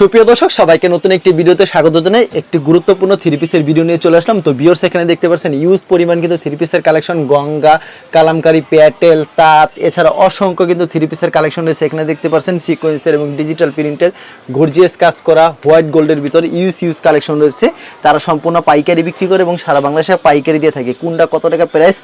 সুপ্রিয় দর্শক, সবাইকে নতুন একটি ভিডিওতে স্বাগত জানাই। একটি গুরুত্বপূর্ণ থ্রি পিসের ভিডিও নিয়ে চলে আসলাম। তো বিয়র্স এখানে দেখতে পাচ্ছেন ইউজ পরিমাণ কিন্তু থ্রি পিসের কালেকশন গঙ্গা, কালামকারি প্যাটেল তাঁত, এছাড়া অসংখ্য কিন্তু থ্রি পিসের কালেকশন রয়েছে। এখানে দেখতে পাচ্ছেন সিকোয়েন্সের এবং ডিজিটাল প্রিন্টের গর্জিয়াস কাজ করা হোয়াইট গোল্ডের ভিতর ইউজ ইউজ কালেকশন রয়েছে। তারা সম্পূর্ণ পাইকারি বিক্রি করে এবং সারা বাংলাদেশে পাইকারি দিয়ে থাকে। কোনটা কত টাকা প্রাইস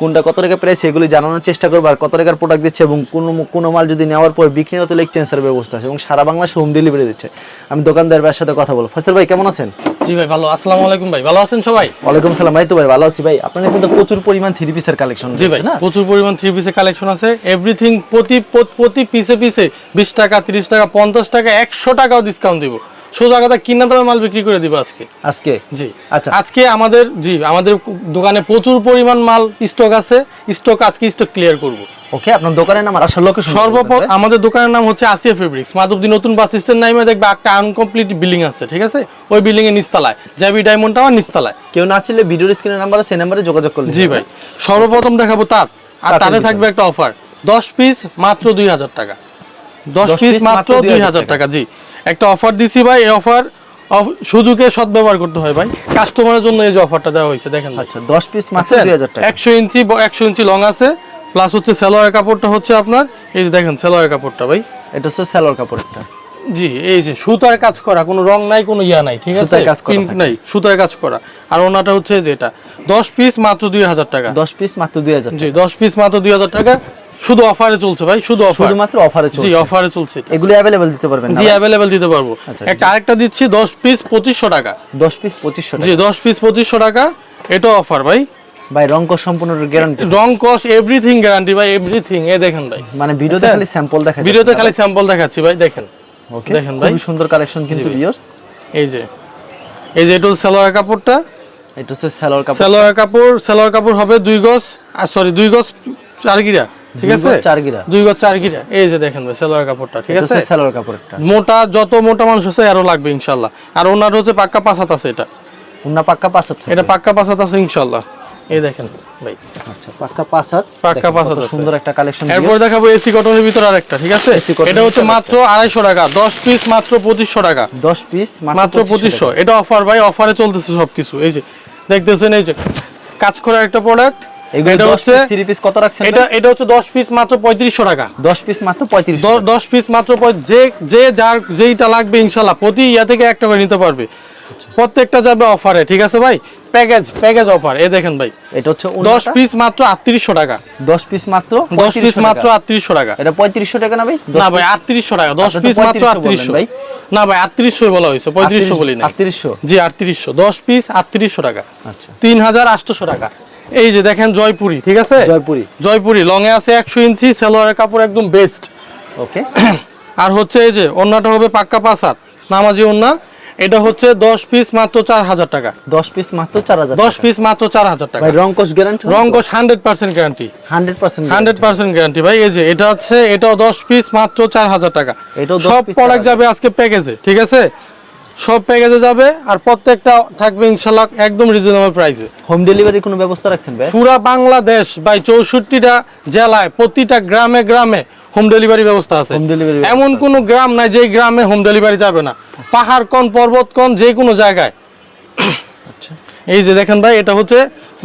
কোনটা কত টাকা প্রাইস এগুলি জানানোর চেষ্টা করব আর কত টাকার প্রোডাক্ট দিচ্ছে এবং কোনো কোনো মাল যদি নেওয়ার পর বিক্রি হতে এক্সচেঞ্জের ব্যবস্থা আছে এবং সারা বাংলাদেশে হোম ডেলিভারি দিচ্ছে। আমি দোকানদার ভাইয়ের সাথে কথা বলব। ফসল ভাই কেমন আছেন? জি ভাই ভালো। আসসালামু আলাইকুম ভাই ভালো আছেন সবাই? ওয়ালাইকুম সালাম ভাই তো ভাই ভালো আছি ভাই। আপনাদের কিন্তু প্রচুর পরিমাণ থ্রি পিসের কালেকশন জি ভাই না? প্রচুর পরিমাণ থ্রি পিসের কালেকশন আছে। এভরিথিং প্রতি প্রতি পিসে পিসে বিশ টাকা তিরিশ টাকা পঞ্চাশ টাকা একশো টাকাও ডিসকাউন্ট দিব। সোজা কথা কিনা দামে মাল বিক্রি করে দিব আজকে? আজকে? জি। আচ্ছা। আজকে আমাদের জি আমাদের দোকানে প্রচুর পরিমাণ মাল স্টক আছে। স্টক আজকে স্টক ক্লিয়ার করব। ওকে আপনার দোকানের নাম আর আসল লোকেশন সর্বপ্রথম আমাদের দোকানের নাম হচ্ছে আসিয়া ফেব্রিক্স মাধবদী নতুন বাস স্ট্যান্ড নাইমে দেখবে একটা আনকমপ্লিট বিল্ডিং আছে ঠিক আছে? ওই বিল্ডিং এর নিচতলায়। জাবি ডায়মন্ড টাওয়ার নিচতলায়। কেউ না চাইলে ভিডিওর স্ক্রিনের নাম্বার আছে সেই নাম্বারে যোগাযোগ করলে জি ভাই। সর্বপ্রথম দেখাবো তার। আর তাতে থাকবে একটা অফার দশ পিস মাত্র দুই হাজার টাকা। দশ পিস মাত্র দুই হাজার টাকা জি। একটা অফার দিছি ভাই এই অফার সুযোগে সদ্ব্যবহার করতে হয় ভাই। কাস্টমারের জন্য এই যে অফারটা দেওয়া হয়েছে দেখেন আচ্ছা 10 পিস মাত্র বুঝছেন? 2000 টাকা। একশো ইঞ্চি ব- একশো ইঞ্চি লং আছে প্লাস হচ্ছে সেলোয়ার কাপড়টা হচ্ছে আপনার এই যে দেখেন সেলোয়ার কাপড়টা ভাই। এটা হচ্ছে সালোয়ার কাপড়টা। জি এই যে সুতার কাজ করা কোনো রং নাই কোনো ইয়া নাই ঠিক আছে? পিঙ্ক নাই সুতার কাজ করা। আর ওনাটা হচ্ছে যেটা দশ পিস মাত্র দুই হাজার টাকা। 10 পিস মাত্র 2000 জি দশ পিস মাত্র দুই হাজার টাকা। শুধু অফারে চলছে ভাই শুধু অফার শুধুমাত্র অফারে জি চলছে অফারে চলছে এটা। এগুলো अवेलेबल দিতে পারবেন না জি অ্যাভেলেবেল দিতে পারবো আচ্ছা, একটা আরেকটা দিচ্ছি দশ পিস পঁচিশশো টাকা 10 পিস 2500 জি টাকা দশ পিস পঁচিশশো টাকা এটা অফার ভাই ভাই রং কস সম্পূর্ণ গ্যারান্টি রং কস এভরিথিং গ্যারান্টি ভাই এভরিথিং এ দেখেন ভাই মানে ভিডিওতে আচ্ছা। খালি স্যাম্পল দেখা যাচ্ছে। ভিডিওতে খালি স্যাম্পল দেখাচ্ছি ভাই দেখেন ওকে দেখেন ভাই। খুবই সুন্দর কালেকশন কিন্তু ভাই। ভিউয়ার্স এই যে এই যে এটা হচ্ছে সালোয়ার কাপড়টা এটা হচ্ছে সালোয়ার কাপড় সালোয়ার কাপড় সালোয়ার কাপড় হবে দুই গজ সরি দুই গজ চার গিরা ঠিক আছে? চার গিরা। দুই গজ চার গিরা। এই যে দেখেন ভাই সালোয়ার কাপড়টা ঠিক আছে? সালোয়ার কাপড়টা। মোটা যত মোটা মানুষ আছে আরও লাগবে ইনশাল্লাহ। আর ওনার হচ্ছে পাক্কা আছে এটা। উন্না পাক্কা এটা পাক্কা আছে ইনশাল্লাহ। এই দেখেন ভাই। আচ্ছা পাক্কা পাক্কা। সুন্দর একটা কালেকশন এরপর দেখাবো এসি কটনের ভিতরে আরেকটা ঠিক আছে? এটা হচ্ছে মাত্র আড়াইশো টাকা দশ পিস মাত্র পঁচিশশো টাকা। 10 পিস মাত্র পঁচিশশো এটা অফার ভাই অফারে চলতেছে সবকিছু। এই যে দেখতেছেন এই যে কাজ করার একটা প্রোডাক্ট এটা হচ্ছে 3 পিস কত রাখছেন এটা এটা হচ্ছে দশ পিস মাত্র পঁয়ত্রিশশো টাকা। 10 পিস মাত্র 35 দ- পিস মাত্র যে যে যার যেইটা লাগবে ইনশাল্লাহ প্রতি ইয়া থেকে একটা করে নিতে পারবে। প্রত্যেকটা যাবে অফারে ঠিক আছে ভাই? প্যাকেজ প্যাকেজ অফার এই দেখেন ভাই। এটা হচ্ছে দশ পিস মাত্র আটত্রিশশো টাকা। 10 পিস মাত্র দশ পিস মাত্র টাকা। আটত্রিশশো টাকা। এটা 3500 টাকা না ভাই? না ভাই আটত্রিশশো টাকা। দশ আপনি তো পিস মাত্র 3500 আটত্রিশশো। ভাই। না ভাই আটত্রিশশো বলা হয়েছে পঁয়ত্রিশশো বলি না 3800 জি আটত্রিশশো। দশ পিস আটত্রিশশো টাকা। আচ্ছা। তিন হাজার আটশোশো টাকা। এই যে দেখেন জয়পুরি ঠিক আছে? জয়পুরি। জয়পুরি লং এ আছে একশো ইঞ্চি সালোয়ারের কাপড় একদম বেস্ট ওকে। আর হচ্ছে এই যে অন্যটা হবে পাক্কা পাঁচ হাত নামাজি অন্য এটা হচ্ছে দশ পিস মাত্র চার হাজার টাকা। 10 পিস মাত্র 4000 দশ পিস মাত্র চার হাজার টাকা। ভাই রংকোশ guarantee রঙ্গস hundred percent guarantee 100% hundred percent guarantee ভাই এই যে এটা হচ্ছে এটাও দশ পিস মাত্র চার হাজার টাকা। এটাও 10 সব প্রোডাক্ট যাবে আজকে প্যাকেজে ঠিক আছে? সব প্যাকেজে যাবে আর প্রত্যেকটা থাকবে ইনশাল্লাহ একদম রিজনেবল প্রাইসে হোম ডেলিভারি কোনো ব্যবস্থা রাখছেন ভাই? পুরা বাংলাদেশ বাই চৌষট্টিটা জেলায় প্রতিটা গ্রামে গ্রামে হোম ডেলিভারি ব্যবস্থা আছে। Delivery ব্যবস্থা এমন কোনো গ্রাম নাই যে গ্রামে হোম ডেলিভারি যাবে না। পাহাড় কোন পর্বত কোন যে কোনো জায়গায়। আচ্ছা। এই যে দেখেন ভাই এটা হচ্ছে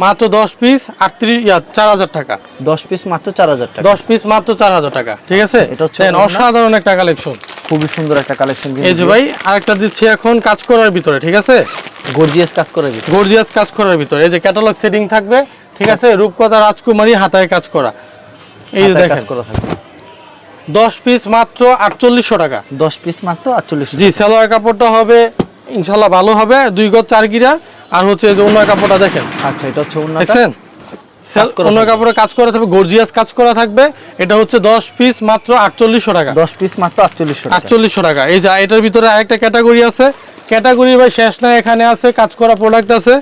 মাত্র দশ পিস আটত্রিশ চার হাজার টাকা। 10 পিস মাত্র 4000 টাকা। দশ পিস মাত্র চার হাজার টাকা ঠিক আছে? এটা হচ্ছে। অসাধারণ একটা কালেকশন খুবই সুন্দর একটা কালেকশন এই যে ভাই আরেকটা দিচ্ছি এখন কাজ করার ভিতরে ঠিক আছে? গর্জিয়াস কাজ করে দিচ্ছে গর্জিয়াস কাজ করার ভিতরে। এই যে ক্যাটালগ সেটিং থাকবে ঠিক আছে? রূপকথা রাজকুমারী হাতায় কাজ করা। এই যে হাতায় কাজ দেখেন। করা থাকে দশ পিস মাত্র আটচল্লিশশো টাকা। 10 পিস মাত্র 48 জি সালোয়ার কাপড়টা হবে ইনশাল্লাহ ভালো হবে। দুই গজ চার গিরা। আর হচ্ছে যে অন্য কাপড়টা দেখেন। আচ্ছা এটা হচ্ছে দেখছেন? অন্য। কাপড়ে কাজ করা থাকবে গর্জিয়াস কাজ করা থাকবে। এটা হচ্ছে দশ পিস মাত্র আটচল্লিশশো টাকা। 10 পিস মাত্র 48 টাকা। এই যা এটার ভিতরে আরেকটা ক্যাটাগরি আছে। ক্যাটাগরি ভাই শেষ নাই এখানে আছে কাজ করা প্রোডাক্ট আছে।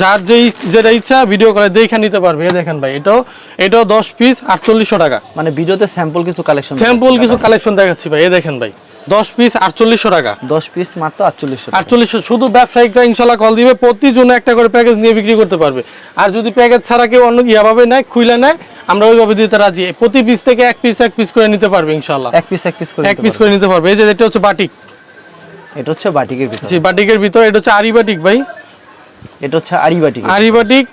যার যেই যেটা ইচ্ছা ভিডিও করে দেখে নিতে পারবে। দেখেন ভাই এটাও এটাও দশ পিস আটচল্লিশশো টাকা। মানে ভিডিওতে স্যাম্পল কিছু কালেকশন স্যাম্পল কিছু কালেকশন দেখাচ্ছি ভাই এই দেখেন ভাই। দশ পিস আটচল্লিশশো টাকা। 10 পিস মাত্র 48 টাকা। আটচল্লিশশো শুধু ব্যবসায়িকরা ইনশাল্লাহ কল দিবে প্রতি জনে একটা করে প্যাকেজ নিয়ে বিক্রি করতে পারবে। আর যদি প্যাকেজ ছাড়া কেউ অন্য ইয়াভাবে নেয় খুইলে নেয় আমরা ওইভাবে দিতে রাজি। প্রতি পিস থেকে এক পিস এক পিস করে নিতে পারবে ইনশাল্লাহ। এক পিস এক পিস করে এক পিস করে নিতে পারবে। এই যে এটা হচ্ছে বাটিক এটা হচ্ছে বাটিকের ভিতরে। জি বাটিকের ভিতরে এটা হচ্ছে আরি বাটিক ভাই। এটা হচ্ছে আরি বাটিক আরি বাটিক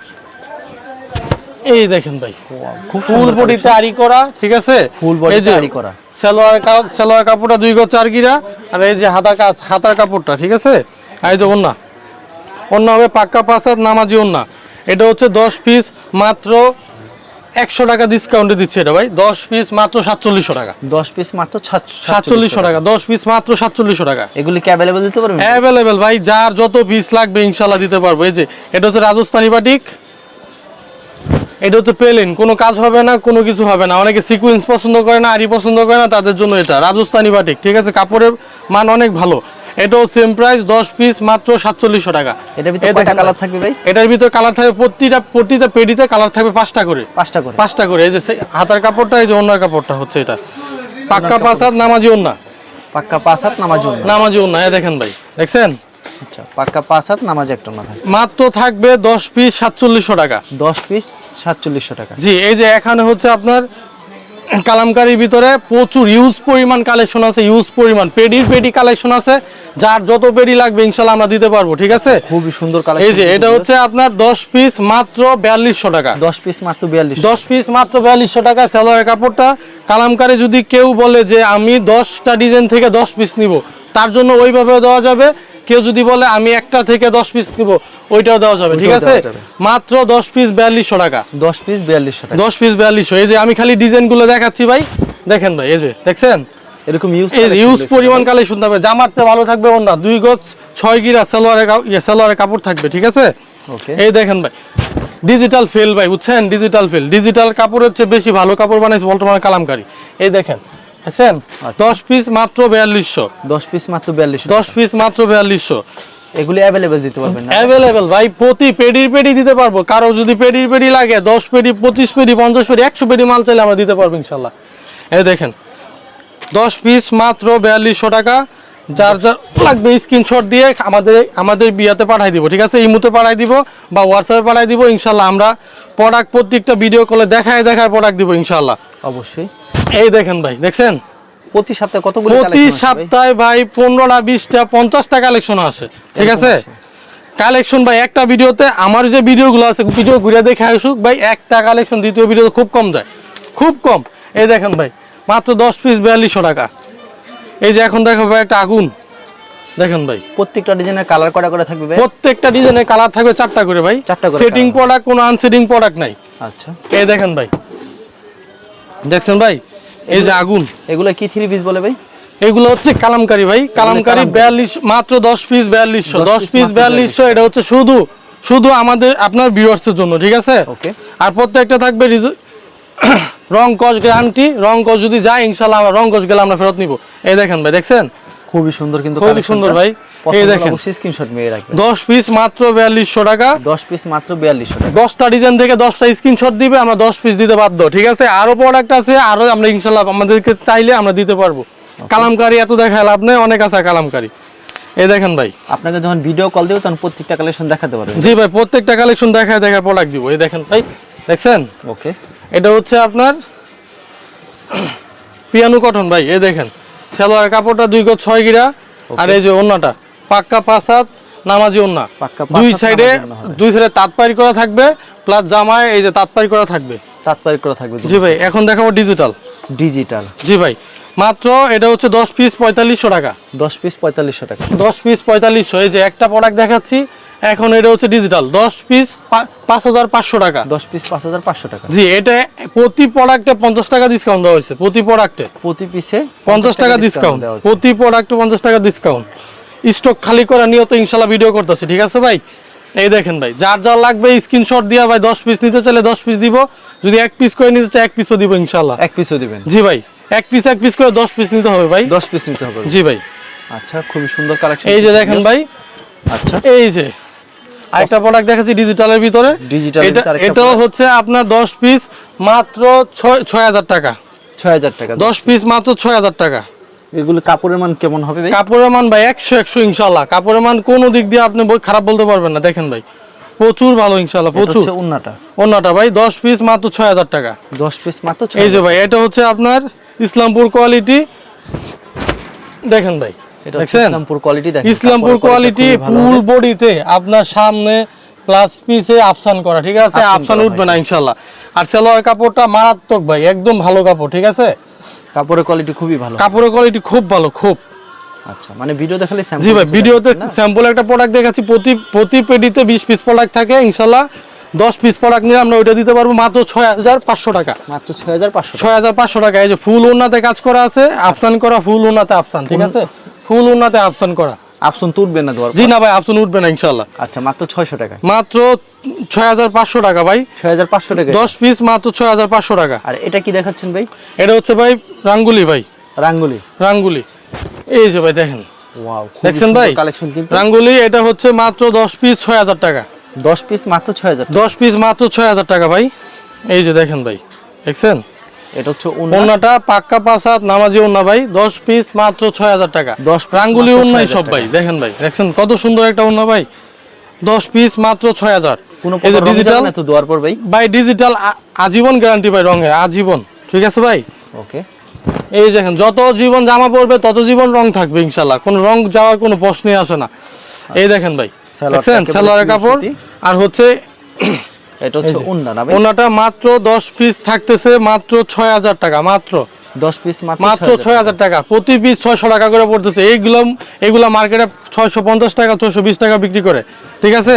এই দেখেন ভাই। খুব ফুল বডিতে আরি করা ঠিক আছে? ফুল বডিতে আরি করা। সালোয়ার কাপড়টা দুই গজ চার গিরা আর এই যে হাতা কাজ হাতার কাপড়টা ঠিক আছে? আর এই যে ওন্না। ওন্না হবে পাক্কা পাঁচাত নামাজি ওন্না। এটা হচ্ছে দশ পিস মাত্র একশো টাকা ডিসকাউন্টে দিচ্ছে এটা ভাই। দশ পিস মাত্র সাতচল্লিশশো টাকা। দশ পিস মাত্র সাতচল্লিশশো টাকা। দশ পিস মাত্র সাতচল্লিশশো টাকা। এগুলি কি অ্যাভেলেবল দিতে পারবেন? অ্যাভেলেবেল ভাই যার যত পিস লাগবে ইনশাল্লাহ দিতে পারব। এই যে এটা হচ্ছে রাজস্থানি বাটিক এটা হচ্ছে প্লেন। কোনো কাজ হবে না কোনো কিছু হবে না। অনেকে সিকুয়েন্স পছন্দ করে না আরি পছন্দ করে না তাদের জন্য এটা। রাজস্থানি বাটিক ঠিক আছে? কাপড়ের মান অনেক ভালো। এটাও সেম প্রাইস দশ পিস মাত্র সাতচল্লিশশো টাকা। এটার ভিতরে কালার থাকবে ভাই? এটার ভিতরে কালার থাকবে প্রতিটা প্রতিটা পেডিতে কালার থাকবে পাঁচটা করে। পাঁচটা করে। পাঁচটা করে। এই যে হাতার কাপড়টা এই যে অন্যার কাপড়টা হচ্ছে এটা। পাক্কা পাঁচ হাত নামাজি ওন্না পাক্কা পাঁচ হাত নামাজ নামাজি ওন্না এই দেখেন ভাই। দেখছেন? আচ্ছা পাক্কা পাঁচ হাত নামাজ একটা থাকছে। মাত্র থাকবে দশ পিস সাতচল্লিশশো টাকা। দশ পিস সাতচল্লিশশো টাকা। জি এই যে এখানে হচ্ছে আপনার কালামকারির ভিতরে প্রচুর ইউজ পরিমাণ কালেকশন আছে ইউজ পরিমাণ। পেডির পেডি কালেকশন আছে যার যত পেডি লাগবে ইনশাল্লাহ আমরা দিতে পারব ঠিক আছে? খুবই সুন্দর এই যে এটা হচ্ছে আপনার দশ পিস মাত্র বিয়াল্লিশশো টাকা। দশ পিস মাত্র বিয়াল্লিশ দশ পিস মাত্র বিয়াল্লিশশো টাকা সালোয়ারের কাপড়টা। কালামকারে যদি কেউ বলে যে আমি দশটা ডিজাইন থেকে দশ পিস নিব তার জন্য ওইভাবে দেওয়া যাবে। কেউ যদি বলে আমি একটা থেকে দশ পিস নিব ওইটাও দেওয়া যাবে ঠিক আছে? মাত্র দশ পিস বিয়াল্লিশশো টাকা। দশ পিস বিয়াল্লিশশো টাকা। দশ পিস বিয়াল্লিশশো। এই যে আমি খালি ডিজাইনগুলো দেখাচ্ছি ভাই দেখেন ভাই এই যে দেখছেন? এরকম ইউজ ইউজ পরিমাণ কালেকশন থাকবে জামারতে ভালো থাকবে ওনা দুই গজ ছয় গিরা সালোয়ারের কা- ইয়ে, সালোয়ারের কাপড় থাকবে ঠিক আছে? এই দেখেন ভাই ডিজিটাল ফেল ভাই বুঝছেন? ডিজিটাল ফেল ডিজিটাল কাপড়ের চেয়ে বেশি ভালো কাপড় বানাইছে বর্তমানে কালামকারি। এই দেখেন দেখছেন? দশ পিস মাত্র বিয়াল্লিশশো। দশ পিস মাত্র বিয়াল্লিশশো দশ পিস মাত্র বিয়াল্লিশশো। এগুলি অ্যাভেলেবেল দিতে পারবেন না। অ্যাভেলেবেল ভাই প্রতি পেডির পেডি দিতে পারব। কারও যদি পেডির পেডি লাগে দশ পেডি পঁচিশ পেডি পঞ্চাশ পেডি একশো পেডি মাল চাইলে আমরা দিতে পারব ইনশাল্লাহ। এই দেখেন দশ পিস মাত্র বিয়াল্লিশশো টাকা। যার যার লাগবে স্ক্রিনশট দিয়ে আমাদের আমাদের বিয়াতে পাঠাই দিব ঠিক আছে? ইমুতে পাঠাই দিব বা হোয়াটসঅ্যাপে পাঠাই দিব ইনশাল্লাহ আমরা প্রোডাক্ট প্রত্যেকটা ভিডিও কলে দেখায় দেখায় প্রোডাক্ট দিব ইনশাল্লাহ। অবশ্যই। এই দেখেন ভাই দেখছেন? প্রতি সপ্তাহে কতগুলো প্রতি? সপ্তাহে ভাই পনেরোটা বিশটা পঞ্চাশটা কালেকশন আসে ঠিক আছে? কালেকশন ভাই একটা ভিডিওতে আমার যে ভিডিওগুলো আছে ভিডিও ঘুরে দেখে আসুক ভাই একটা কালেকশন দ্বিতীয় ভিডিওতে খুব কম যায় খুব কম। এই দেখেন ভাই মাত্র দশ পিস বিয়াল্লিশশো টাকা। এই যে এখন দেখো ভাই একটা আগুন। দেখেন ভাই। প্রত্যেকটা ডিজাইনের কালার করা করে থাকবে প্রত্যেকটা ডিজাইনের কালার থাকবে চারটা করে ভাই। চারটা সেটিং। প্রোডাক্ট কোনো আনসেটিং প্রোডাক্ট নাই। আচ্ছা। এই দেখেন ভাই দেখছেন ভাই? এই যে আগুন। এগুলো কি থ্রি পিস বলে ভাই? এগুলো হচ্ছে কালামকারি ভাই। কালামকারি। বিয়াল্লিশ মাত্র দশ পিস বিয়াল্লিশশো। দশ পিস বিয়াল্লিশশো এটা হচ্ছে শুধু শুধু আমাদের আপনার ভিউয়ার্সের জন্য ঠিক আছে? ওকে। আর প্রত্যেকটা থাকবে রং কস গ্যারান্টি। রং কস যদি যায় ইনশাল্লাহ আমরা রং কস গেলে আমরা ফেরত নিব। এই দেখেন ভাই দেখছেন? খুবই সুন্দর কিন্তু খুবই সুন্দর ভাই। এই দেখেন। স্ক্রিনশট মেরে রাখবেন। দশ পিস মাত্র বিয়াল্লিশশো টাকা। দশ পিস মাত্র টাকা। দশটা ডিজাইন থেকে দশটা স্ক্রিনশট দিবে আমরা দশ পিস দিতে বাধ্য ঠিক আছে? আরও প্রোডাক্ট আছে আরও আমরা ইনশাল্লাহ আমাদেরকে চাইলে আমরা দিতে পারব। কালামকারি এত দেখা লাভ নেই অনেক আছে কালামকারি। এই দেখেন ভাই। আপনাকে যখন ভিডিও কল দেবো তখন প্রত্যেকটা কালেকশন দেখাতে পারবেন। জি ভাই প্রত্যেকটা কালেকশন দেখায় দেখা প্রোডাক্ট দিব। এই দেখেন ভাই দেখছেন? ওকে এটা হচ্ছে আপনার পিয়ানো কটন ভাই এই দেখেন। সালোয়ার কাপড়টা দুই গজ ছয় গিরা আর এই যে ওন্নাটা। পাক্কা হাত নামাজি ওন্না। দুই সাইডে। দুই সাইডে তাঁতপাড়ি করা থাকবে প্লাস জামায় এই যে তাঁতপাড়ি করা থাকবে। তাৎপর্য করা থাকবে জি ভাই এখন দেখাবো ডিজিটাল ডিজিটাল জি ভাই মাত্র এটা হচ্ছে দশ পিস পঁয়তাল্লিশশো টাকা। দশ পিস পঁয়তাল্লিশশো টাকা। দশ পিস পঁয়তাল্লিশশো এই যে একটা প্রোডাক্ট দেখাচ্ছি এখন এটা হচ্ছে ডিজিটাল দশ পিস পাঁচ হাজার পাঁচশো টাকা। দশ পিস পাঁচ হাজার পাঁচশো টাকা। জি এটা প্রতি প্রোডাক্টে পঞ্চাশ টাকা ডিসকাউন্ট দেওয়া হয়েছে প্রতি প্রোডাক্টে প্রতি পিসে পঞ্চাশ টাকা ডিসকাউন্ট প্রতি প্রোডাক্টে পঞ্চাশ টাকা ডিসকাউন্ট স্টক খালি করা নিয়ত ইনশাল্লাহ ভিডিও করতেছি ঠিক আছে ভাই? এই দেখেন ভাই যার যার লাগবে স্ক্রিনশট দিয়া ভাই দশ পিস নিতে চাইলে দশ পিস দিব যদি এক পিস করে নিতে চাই এক পিসও দিব ইনশাল্লাহ। এক পিসও দিবেন। জি ভাই এক পিস এক পিস করে দশ পিস নিতে হবে ভাই। দশ পিস নিতে হবে। জি ভাই। আচ্ছা খুবই সুন্দর কালেকশন এই যে দেখেন ভাই আচ্ছা। এই যে আরেকটা প্রোডাক্ট দেখাচ্ছি ডিজিটালের ভিতরে। Digital এর ভিতরে আরেকটা এটাও। হচ্ছে আপনার দশ পিস মাত্র ছয় ছয় হাজার টাকা। ছয় হাজার টাকা। দশ পিস মাত্র ছয় হাজার টাকা। এগুলো কাপড়ের মান কেমন হবে ভাই? কাপড়ের মান ভাই একশো একশো ইনশাল্লাহ কাপড়ের মান কোনো দিক দিয়ে আপনি বই- খারাপ বলতে পারবেন না। দেখেন ভাই প্রচুর ভালো ইনশাল্লাহ প্রচুর। ভাই দশ পিস মাত্র ছয় হাজার টাকা। দশ পিস মাত্র এই যে ভাই এটা হচ্ছে আপনার ইসলামপুর কোয়ালিটি দেখেন ভাই ইসলামপুর কোয়ালিটি দেখেন ইসলামপুর কোয়ালিটি ফুল বডিতে আপনার সামনে প্লাস পিসে আফসান করা ঠিক আছে? আফসান আফসান উঠবে না ইনশাল্লাহ আর সেলোয়ার কাপড়টা মারাত্মক ভাই একদম ভালো কাপড় ঠিক আছে? কাপড়ের কোয়ালিটি খুবই ভালো। কাপড়ের কোয়ালিটি খুব ভালো খুব। আচ্ছা মানে ভিডিও দেখালে স্যাম্পল জি ভাই ভিডিওতে স্যাম্পল একটা প্রোডাক্ট দেখাচ্ছি প্রতি প্রতি পেডিতে বিশ পিস প্রোডাক্ট থাকে ইনশাআল্লাহ দশ পিস প্রোডাক্ট নিয়ে আমরা ওইটা দিতে পারব মাত্র ছয় হাজার পাঁচশো টাকা। মাত্র 6500 ছয় হাজার পাঁচশো টাকা এই যে ফুল উন্নাতে কাজ করা আছে আফসান করা ফুল উন্নাতে আফসান ঠিক আছে? ফুল উন্নাতে আফসান করা। আপশন তুলবে না জি না ভাই আফসান উঠবে না ইনশাল্লাহ আচ্ছা মাত্র 600 টাকা। মাত্র ছয় হাজার পাঁচশো টাকা ভাই। 6500 টাকা। দশ পিস মাত্র ছয় হাজার পাঁচশো টাকা। আর এটা কি দেখাচ্ছেন ভাই? এটা হচ্ছে ভাই রাঙ্গুলি ভাই। রাঙ্গুলি। রাঙ্গুলি। এই যে ভাই দেখেন। ওয়াও দেখছেন ভাই? কালেকশন কিন্তু। রাঙ্গুলি এটা হচ্ছে মাত্র দশ পিস ছয় হাজার টাকা। 10 পিস মাত্র 6000 দশ পিস মাত্র ছয় হাজার টাকা ভাই। এই যে দেখেন ভাই দেখছেন? এটা হচ্ছে ওন্নাটা পাক্কা পাঁচ হাত নামাজি ওন্না ভাই দশ পিস মাত্র ছয় হাজার টাকা। 10 piece রাঙ্গুলি ওন্নাই সব ভাই দেখেন ভাই দেখছেন কত সুন্দর একটা ওন্না ভাই। দশ পিস মাত্র ছয় হাজার। ডিজিটাল দোয়ার পর ভাই? ভাই ডিজিটাল আজীবন গ্যারান্টি ভাই রঙে আজীবন। ঠিক আছে ভাই? ওকে। এই দেখেন যত জীবন জামা পড়বে তত জীবন রং থাকবে ইনশাল্লাহ কোনো রং যাওয়ার কোনো প্রশ্নই আসে না। এই দেখেন ভাই দেখছেন? সালোয়ারের কাপড়। আর হচ্ছে এটা হচ্ছে না মাত্র দশ পিস থাকতেছে মাত্র ছয় হাজার টাকা মাত্র। 10 পিস মাত্র মাত্র 6000 টাকা। প্রতি পিস ছয়শো টাকা করে পড়তেছে। এইগুলো এগুলো মার্কেটে ছয়শো পঞ্চাশ টাকা ছয়শো বিশ টাকা বিক্রি করে। ঠিক আছে?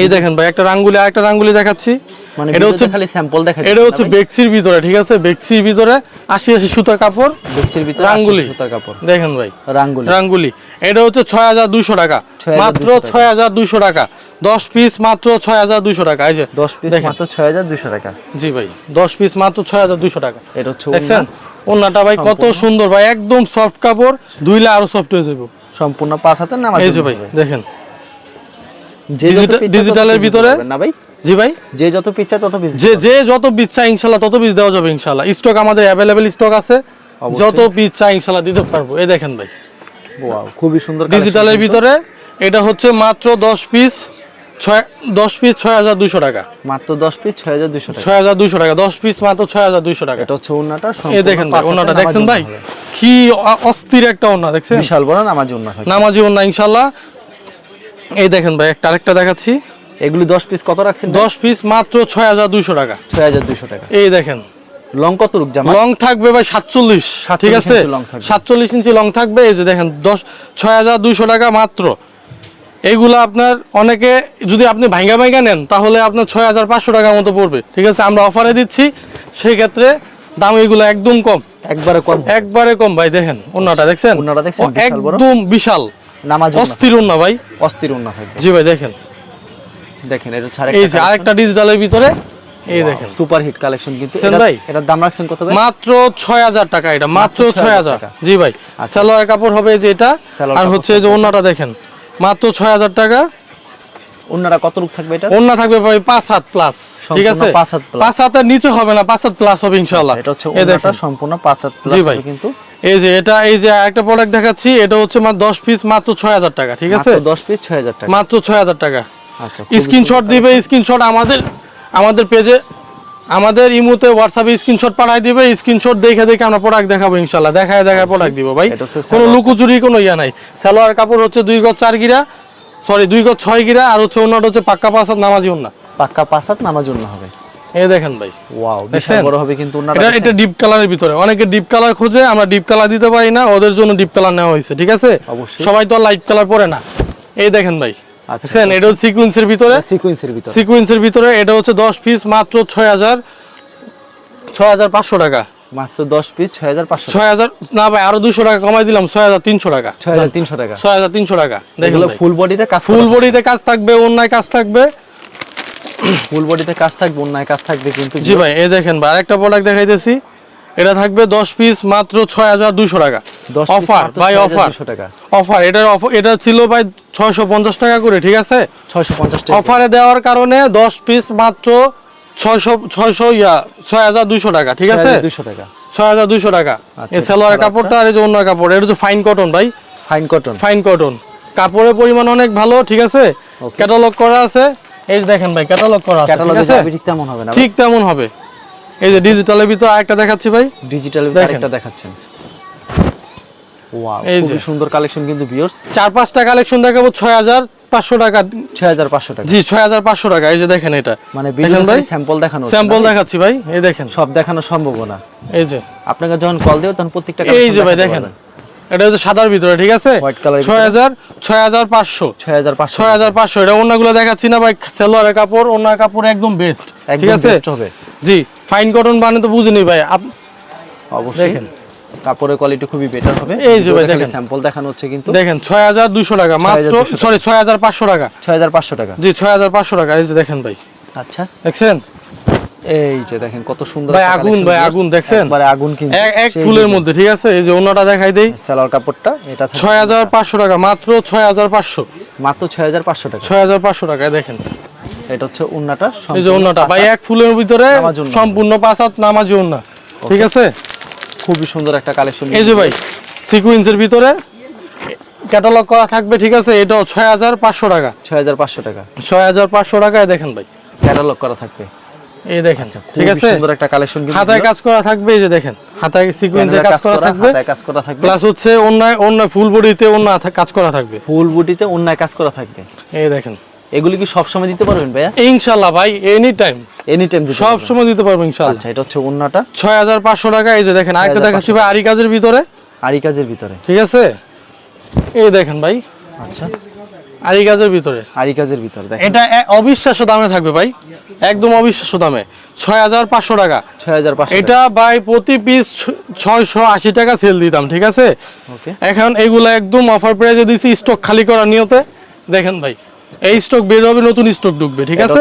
এই দেখেন ভাই একটা রাঙ্গুলি আর একটা রাঙ্গুলি দেখাচ্ছি। মানে এটা হচ্ছে খালি স্যাম্পল দেখা এটা হচ্ছে বেক্সির ভিতরে ঠিক আছে? বেক্সির ভিতরে আশি আশি সুতার কাপড়। বেক্সির ভিতরে রাঙ্গুলি। সুতার কাপড়। দেখেন ভাই। রাঙ্গুলি। রাঙ্গুলি। এটা হচ্ছে ছয় হাজার দুইশো টাকা। মাত্র টাকা। ছয় হাজার দুইশো টাকা। দশ পিস মাত্র ছয় হাজার দুইশো টাকা এই যে 10 পিস। মাত্র 6200 টাকা। জি ভাই দশ পিস মাত্র ছয় হাজার দুইশো টাকা। এটা হচ্ছে দেখছেন? ওনাটা ভাই কত সুন্দর ভাই একদম সফট কাপড় ধুইলে আরও সফট হয়ে যাবে সম্পূর্ণ পাঁচ হাতের নামাজ এই যে ভাই দেখেন। যে যত ডিজিটালের ভিতরে- না ভাই। জি ভাই। যে যত পিস তত পিস যে যে যত পিস চাই ইনশাল্লাহ তত পিস দেওয়া যাবে ইনশাল্লাহ। স্টক আমাদের অ্যাভেলেবেল স্টক আছে। যত পিস চাই ইনশাল্লাহ দিতে পারব। এই দেখেন ভাই। ওয়াও খুবই সুন্দর ডিজিটালের ভিতরে এটা হচ্ছে মাত্র দশ পিস ছয় দশ পিস ছয় হাজার দুইশো টাকা। মাত্র 10 পিস 6200 টাকা। ছয় হাজার দুইশো টাকা দশ পিস মাত্র ছয় হাজার দুইশো টাকা। এটা হচ্ছে উন্নাটা এই দেখেন ভাই ওনাটা দেখছেন ভাই? কি অস্থির একটা ওনা দেখছেন? বিশাল বড় নামাজ উন্না হয় নামাজি ওনা ইনশাল্লাহ এই দেখেন ভাই একটা আরেকটা দেখাচ্ছি। এগুলি 10 পিস কত রাখছেন দশ পিস মাত্র ছয় হাজার দুইশো টাকা। 6200 টাকা। এই দেখেন। লং কত রূপ জামা লং থাকবে ভাই সাতচল্লিশ ঠিক আছে? সাতচল্লিশ ইঞ্চি লং থাকবে এই যে দেখেন দশ ছয় হাজার দুইশো টাকা মাত্র। এইগুলো আপনার অনেকে যদি আপনি ভাঙ্গা ভাঙ্গা নেন তাহলে আপনার ছয় হাজার পাঁচশো টাকার মতো পড়বে। ঠিক আছে আমরা অফারে দিচ্ছি সেই ক্ষেত্রে দাম এগুলো একদম কম। একবারে কম। একবারে কম ভাই দেখেন ওনাটা দেখছেন। একদম বিশাল। নামাজ অস্থির ওনা ভাই। অস্থির হয় জি ভাই দেখেন। দেখেন এটা এই যে আরেকটা ডিজিটালের ভিতরে এই দেখেন। সুপার হিট কালেকশন কিন্তু এটা- দাম রাখছেন কত ভাই? মাত্র ছয় হাজার টাকা এটা মাত্র মাত্র ছয় 6,000 হাজার। টাকা। জি ভাই আচ্ছা। সালোয়ার কাপড় হবে যে এটা আর হচ্ছে যে ওন্নাটা দেখেন। মাত্র ছয় হাজার টাকা। কত রূপ থাকবে এটা? থাকবে ভাই পাঁচ হাত প্লাস ঠিক আছে? পাঁচ হাত পাঁচ হাতের নিচে হবে না পাঁচ হাত প্লাস হবে ইনশাল্লাহ এটা হচ্ছে সম্পূর্ণ পাঁচ হাত প্লাস ভাই। কিন্তু। এই যে এটা এই যে একটা প্রোডাক্ট দেখাচ্ছি এটা হচ্ছে মাত্র দশ পিস মাত্র ছয় হাজার টাকা ঠিক আছে? মাত্র 10 পিস 6000 টাকা। মাত্র ছয় হাজার টাকা। আচ্ছা স্ক্রিনশট দিবে স্ক্রিনশট আমাদের আমাদের পেজে আমাদের ইমুতে হোয়াটসঅ্যাপে স্ক্রিনশট পাঠাই দিবে স্ক্রিনশট দেখে দেখে আমরা প্রোডাক্ট দেখাবো ইনশাল্লাহ দেখায় দেখায় প্রোডাক্ট দিব ভাই। কোনো। লুকোচুরি কোনো ইয়া নাই। সালোয়ার কাপড় হচ্ছে দুই গজ চার গিরা সরি দুই গজ ছয় গিরা আর হচ্ছে অন্যটা হচ্ছে পাক্কা পাঁচ হাত নামাজি অন্য পাক্কা পাঁচ হাত নামাজ উন্না হবে। এই দেখেন ভাই। ওয়াও বিশাল বড় হবে কিন্তু এটা এটা ডিপ কালারের ভিতরে। অনেকে ডিপ কালার খোঁজে আমরা ডিপ কালার দিতে পারি না ওদের জন্য ডিপ কালার নেওয়া হয়েছে ঠিক আছে? সবাই তো লাইট কালার পরে না। এই দেখেন ভাই। আচ্ছা, এটা হচ্ছে সিকুয়েন্সের ভিতরে। সিকোয়েন্সের ভিতর। সিকুয়েন্সের ভিতরে এটা হচ্ছে দশ পিস মাত্র ছয় হাজার ছয় হাজার পাঁচশো টাকা। মাত্র 10 পিস 6500 ছয় হাজার না ভাই আরও দুশো টাকা কমাই দিলাম ছয় হাজার তিনশো টাকা। 6300 টাকা। ছয় হাজার তিনশো টাকা। দেখুন ফুল বডিতে কাজ ফুল বডিতে কাজ থাকবে অন্যায় কাজ থাকবে। ফুল বডিতে কাজ থাকবে অন্যায় কাজ থাকবে কিন্তু জি ভাই এই দেখেন ভাই আরেকটা প্রোডাক্ট দেখাইতেছি। এটা থাকবে দশ পিস মাত্র ছয় হাজার দুশো টাকা 10 অফার ভাই অফার 6200 টাকা। অফার এটার এটা ছিল ভাই ছয়শো পঞ্চাশ টাকা করে ঠিক আছে? 650 টাকা অফারে দেওয়ার কারণে দশ পিস মাত্র ছয়শো ছয়শো ইয়া ছয় হাজার দুশো টাকা ঠিক আছে? 200 টাকা। ছয় হাজার দুশো টাকা। আচ্ছা, এই সালোয়ার কাপড়টা আর এই যে অন্য কাপড় এটা ফাইন কটন ভাই। ফাইন কটন ফাইন কটন কাপড়ের পরিমাণ অনেক ভালো ঠিক আছে? ক্যাটালগ করা আছে। এই দেখেন ভাই ক্যাটালগ করা আছে ক্যাটালগে ঠিক তেমন হবে না ঠিক তেমন হবে। এই যে ডিজিটালের ভিতর আরেকটা দেখাচ্ছি ভাই। ডিজিটাল দেখেন। আরেকটা দেখাচ্ছেন। ওয়াও এই সুন্দর কালেকশন কিন্তু ভিউয়ার্স চার পাঁচটা কালেকশন দেখাবো ছয় হাজার পাঁচশো টাকা। জি ছয় হাজার পাঁচশো টাকা। এই যে দেখেন এটা। মানে দেখেন ভাই? স্যাম্পল দেখানো স্যাম্পল দেখাচ্ছি ভাই। এই দেখেন। সব দেখানো সম্ভব না। এই যে। আপনাকে যখন কল দেব তখন প্রত্যেকটা এই যে ভাই দেখেন। এটা হচ্ছে সাদার ভিতরে ঠিক আছে? White colour ছয় হাজার ছয় হাজার পাঁচশো। 6500 ছয় হাজার পাঁচশো। এটা অন্যগুলো দেখাচ্ছি না ভাই সেলোয়ারের কাপড় অন্য কাপড় একদম বেস্ট ঠিক আছে? জি। ফাইন কটন বানিয়ে তো বুঝিনি ভাই অবশ্যই। দেখেন। কাপড়ের কোয়ালিটি খুবই বেটার হবে। এই যে ভাই দেখেন। স্যাম্পল দেখানো হচ্ছে কিন্তু। দেখেন ছয় হাজার দুশো টাকা মাত্র সরি ছয় হাজার পাঁচশো টাকা। 6500 টাকা। জি ছয় হাজার পাঁচশো টাকা এই যে দেখেন ভাই। আচ্ছা। দেখছেন? এই যে দেখেন কত সুন্দর ভাই আগুন ভাই আগুন দেখছেন? একবারে আগুন কিন্তু। এক ফুলের মধ্যে ঠিক আছে? এই যে অন্যটা দেখাই দেই। সালোয়ার কাপড়টা এটা থাকবে ছয় হাজার পাঁচশো টাকা মাত্র ছয় হাজার পাঁচশো। মাত্র 6500 টাকা। ছয় হাজার পাঁচশো টাকায় দেখেন। এটা হচ্ছে উন্নাটা এই যে অন্যটা ভাই এক ফুলের ভিতরে সম্পূর্ণ পাঁচ হাত নামাজি ওন্না ঠিক আছে? খুবই সুন্দর একটা কালেকশন এই যে ভাই সিকুয়েন্সের ভিতরে ক্যাটালগ করা থাকবে ঠিক আছে? এটাও ছয় হাজার পাঁচশো টাকা। 6500 টাকা। ছয় হাজার পাঁচশো টাকায় দেখেন ভাই। ক্যাটালগ করা থাকবে। এই দেখেন ঠিক আছে? সুন্দর একটা কালেকশন হাতায় কাজ করা থাকবে এই যে দেখেন হাতায় সিকুয়েন্সের কাজ করা থাকবে। কাজ করা থাকবে। প্লাস হচ্ছে অন্যায় অন্য ফুল বডিতে অন্য কাজ করা থাকবে। ফুল বুটিতে অন্যায় কাজ করা থাকবে। এই দেখেন। এগুলি কি সব সময় দিতে পারবেন ভাইয়া? ইনশাআল্লাহ ভাই এনি টাইম এনি টাইম সব সময় দিতে পারব ইনশাল্লাহ আচ্ছা এটা হচ্ছে হাজার পাঁচশো টাকা এই যে দেখেন আরেকটা দেখাচ্ছি ভাই আরি কাজের ভিতরে। আরি কাজের ভিতরে। ঠিক আছে? এই দেখেন ভাই। আচ্ছা। আরি কাজের ভিতরে। আরি কাজের ভিতরে দেখেন। এটা অবিশ্বাস্য দামে থাকবে ভাই। একদম অবিশ্বাস্য দামে। ছয় হাজার পাঁচশো টাকা। 6500 এটা ভাই প্রতি পিস ছয়শো আশি টাকা সেল দিতাম ঠিক আছে? ওকে। এখন এগুলা একদম অফার প্রাইজে দিছি স্টক খালি করার নিয়তে। দেখেন ভাই। এই স্টক বের হবে নতুন স্টক ঢুকবে ঠিক আছে?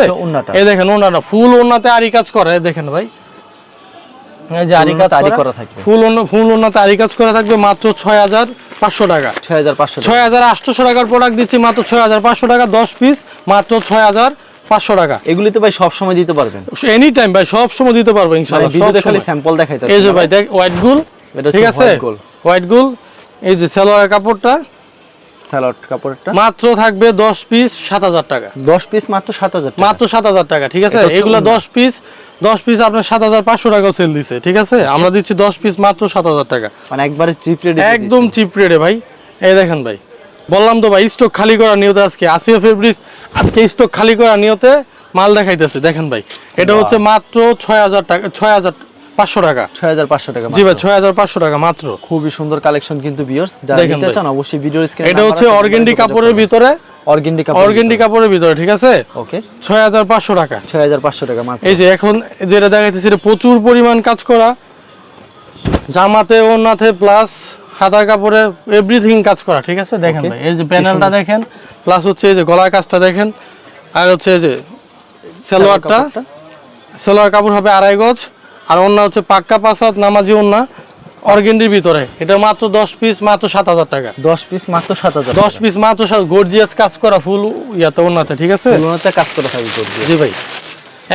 এই দেখেন ওনাটা ফুল ওনাতে আরি কাজ করে দেখেন ভাই। ফুল ফুল ওনাতে আরি কাজ করা থাকবে। মাত্র ছয় হাজার পাঁচশো টাকা। 6500 ছয় হাজার আটশোশো টাকার প্রোডাক্ট দিচ্ছি মাত্র ছয় হাজার পাঁচশো টাকা দশ পিস মাত্র ছয় হাজার পাঁচশো টাকা। এগুলি তো ভাই সব সময় দিতে পারবেন। এনি টাইম ভাই সব সময় দিতে পারব মানে ইনশাআল্লাহ ভিডিওতে খালি স্যাম্পল দেখাইতে এই যে ভাই দেখ হোয়াইট গুল ঠিক আছে? হোয়াইট গুল। এই যে সালোয়ার কাপড়টা স্যালট কাপড়টা মাত্র থাকবে 10 পিস 7000 টাকা। 10 পিস মাত্র 7000 মাত্র 7000 টাকা ঠিক আছে? এগুলা 10 পিস 10 পিস আপনার 7500 টাকা সেল দিছে ঠিক আছে? আমরা দিচ্ছি 10 পিস মাত্র 7000 টাকা। মানে একবারে চিপ রেটে একদম চিপ রেটে ভাই। এই দেখেন ভাই। বললাম তো ভাই স্টক খালি করার নিয়তে আজকে 80 ফেব্রিক আজকে স্টক খালি করার নিয়তে মাল দেখাইতেছে। দেখেন ভাই এটা হচ্ছে মাত্র 6000 টাকা 6000 পাঁচশো টাকা। ছয় হাজার পাঁচশো টাকা জি ভাই ছয় হাজার পাঁচশো টাকা মাত্র। খুবই সুন্দর কালেকশন কিন্তু বিয়ার্স যারা নিতে চান অবশ্যই ভিডিও স্ক্রিনে এটা হচ্ছে অর্গেন্ডি কাপড়ের ভিতরে। অর্গেন্ডি কাপড় অর্গেন্ডি কাপড়ের ভিতরে ঠিক আছে? ওকে 6500 টাকা। 6500 টাকা মাত্র। এই যে এখন যেটা দেখাইতেছি এটা প্রচুর পরিমাণ কাজ করা। জামাতে ওনাতে প্লাস হাতা কাপড়ে এভরিথিং কাজ করা ঠিক আছে? দেখেন এই যে প্যানেলটা দেখেন প্লাস হচ্ছে এই যে গলার কাজটা দেখেন আর হচ্ছে এই যে সালোয়ারটা সালোয়ার কাপড় হবে আড়াই গজ। আর অন্য হচ্ছে পাক্কা পাসাদ নামাজি ওন্না অর্গেন্ডির ভিতরে। এটা মাত্র দশ পিস মাত্র সাত হাজার টাকা। 10 পিস মাত্র 7000 দশ পিস মাত্র গর্জিয়াস কাজ করা ফুল ইয়াতে ওন্নাতে ঠিক আছে? তুলনাতে কাজ করা থাকবে জি ভাই।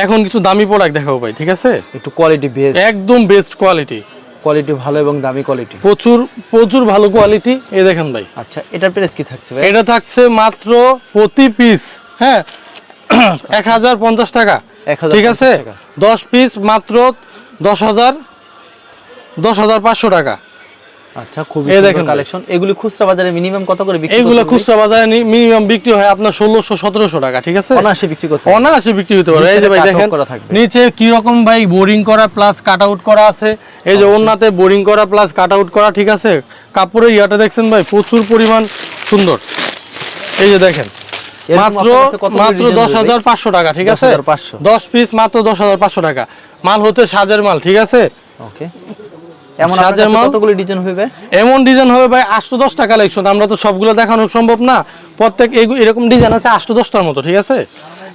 এখন কিছু দামি প্রোডাক্ট দেখাবো ভাই ঠিক আছে? একটু কোয়ালিটি বেস একদম বেস্ট কোয়ালিটি কোয়ালিটি ভালো এবং দামি কোয়ালিটি প্রচুর প্রচুর ভালো কোয়ালিটি এই দেখেন ভাই। আচ্ছা এটার প্রাইস কি থাকছে ভাই? এটা থাকছে মাত্র প্রতি পিস হ্যাঁ? এক হাজার পঞ্চাশ টাকা 1050 ঠিক আছে? দশ পিস মাত্র দশ হাজার দশ হাজার পাঁচশো টাকা। আচ্ছা খুবই এই সুন্দর দেখেন কালেকশন এগুলি খুচরা বাজারে মিনিমাম কত করে বিক্রি করতে খুচরা বাজারে মিনিমাম বিক্রি হয় আপনার টাকা ঠিক আছে? অনায়াসে বিক্রি করতে অনায়াসে বিক্রি হতে পারে। এই যে ভাই দেখেন। নিচে কি রকম ভাই বোরিং করা প্লাস কাট আউট করা আছে। এই যে বোরিং করা প্লাস কাট আউট করা ঠিক আছে? কাপড়ের ইয়াটা দেখছেন ভাই প্রচুর পরিমাণ সুন্দর। এই যে দেখেন মাত্র মাত্র দশ হাজার পাঁচশো টাকা ঠিক আছে? দশ পিস মাত্র দশ হাজার পাঁচশো টাকা। মাল হতে সাজের মাল ঠিক আছে? ওকে এমন সাজের সাজের মাল? কতগুলো ডিজাইন হবে এমন ডিজাইন হবে ভাই আটশো দশটা কালেকশন আমরা তো সবগুলো দেখানো সম্ভব না। প্রত্যেক এরকম ডিজাইন আছে আটশো দশটার মতো ঠিক আছে?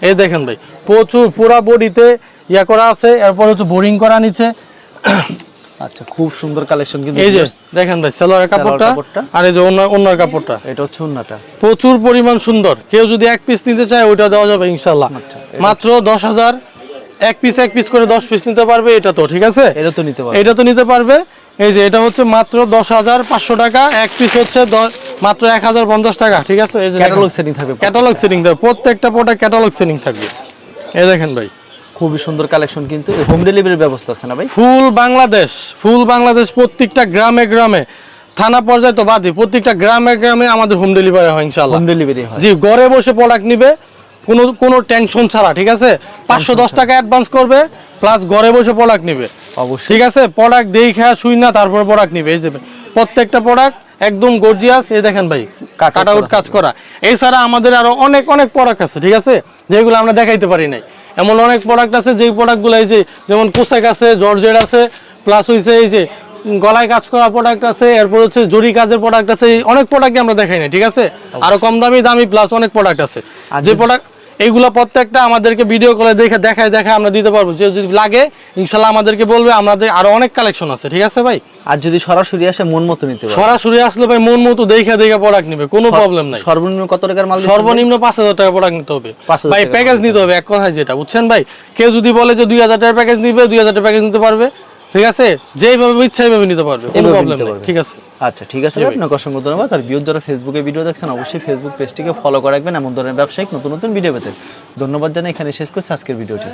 এই দেখেন ভাই প্রচুর পুরা বডিতে ইয়া করা আছে এরপর হচ্ছে বোরিং করা নিচে। আচ্ছা খুব সুন্দর কালেকশন কিন্তু এই যে দেখেন ভাই কাপড়টা। আর এই যে অন্য অন্যার কাপড়টা। এটা হচ্ছে উন্নাটা প্রচুর পরিমাণ সুন্দর। কেউ যদি এক পিস নিতে চায় ওইটা দেওয়া যাবে আচ্ছা, মাত্র দশ হাজার। এক পিস এক পিস করে দশ পিস নিতে পারবে এটা তো ঠিক আছে? এটা তো নিতে পারবে। এটা তো নিতে পারবে। এই যে এটা হচ্ছে মাত্র দশ হাজার পাঁচশো টাকা। এক পিস হচ্ছে মাত্র এক হাজার পঞ্চাশ টাকা ঠিক আছে? এই যে ক্যাটালগ সেটিং থাকবে। ক্যাটালগ সেটিং থাকবে। প্রত্যেকটা প্রোডাক্ট ক্যাটালগ সেটিং থাকবে। এই দেখেন ভাই। খুবই সুন্দর কালেকশন কিন্তু হোম ডেলিভারির ব্যবস্থা আছে না ভাই? ফুল বাংলাদেশ ফুল বাংলাদেশ প্রত্যেকটা গ্রামে গ্রামে থানা পর্যায়ে তো বাদই প্রত্যেকটা গ্রামে গ্রামে আমাদের হোম ডেলিভারি হয় ইনশাল্লাহ হোম ডেলিভারি হয়। জি ঘরে বসে প্রোডাক্ট নিবে কোনো কোনো টেনশন ছাড়া ঠিক আছে? পাঁচশো দশ টাকা অ্যাডভান্স করবে প্লাস ঘরে বসে প্রোডাক্ট নিবে। অবশ্যই। ঠিক আছে? প্রোডাক্ট দেখে শুই না তারপর প্রোডাক্ট নিবে। এই যে প্রত্যেকটা প্রোডাক্ট একদম গর্জিয়াস এই দেখেন ভাই Cut out কাট আউট কাজ করা। এছাড়া আমাদের আরও অনেক অনেক প্রোডাক্ট আছে ঠিক আছে? যেগুলো আমরা দেখাইতে পারি নাই। এমন অনেক প্রোডাক্ট আছে যেই প্রোডাক্টগুলো এই যে যেমন পোশাক আছে জর্জেট আছে প্লাস হইছে এই যে গলায় কাজ করা প্রোডাক্ট আছে এরপর হচ্ছে জরি কাজের প্রোডাক্ট আছে এই অনেক প্রোডাক্ট আমরা দেখাই নাই ঠিক আছে? আরও কম দামি দামি প্লাস অনেক প্রোডাক্ট আছে। আর যে প্রোডাক্ট এইগুলো প্রত্যেকটা আমাদেরকে ভিডিও করে দেখে দেখায় দেখায় আমরা দিতে পারব। যে যদি লাগে ইনশাল্লাহ আমাদেরকে বলবে আমাদের আরও অনেক কালেকশন আছে ঠিক আছে ভাই? আর যদি সরাসরি আসে মন মতো নিতে সরাসরি আসলে ভাই মন মতো দেখে দেখে প্রোডাক্ট নিবে কোনো প্রবলেম নাই। সর্বনিম্ন কত টাকার মাল সর্বনিম্ন পাঁচ হাজার টাকা প্রোডাক্ট নিতে হবে। ভাই প্যাকেজ নিতে হবে এক কথায় যেটা। বুঝছেন ভাই? কেউ যদি বলে যে দুই হাজার টাকার প্যাকেজ নিবে দুই হাজার টাকার প্যাকেজ নিতে পারবে। ঠিক আছে? যেইভাবে ইচ্ছা এইভাবে নিতে পারবে কোনো প্রবলেম নেই। ঠিক আছে? আচ্ছা ঠিক আছে আপনাকে অসংখ্য ধন্যবাদ। আর ভিউজ যারা ফেসবুকে ভিডিও দেখছেন অবশ্যই ফেসবুক পেজটিকে ফলো করে রাখবেন। এমন ধরনের ব্যবসায়িক নতুন নতুন ভিডিও পেতে। ধন্যবাদ জানাই এখানে শেষ করছি আজকের ভিডিওটি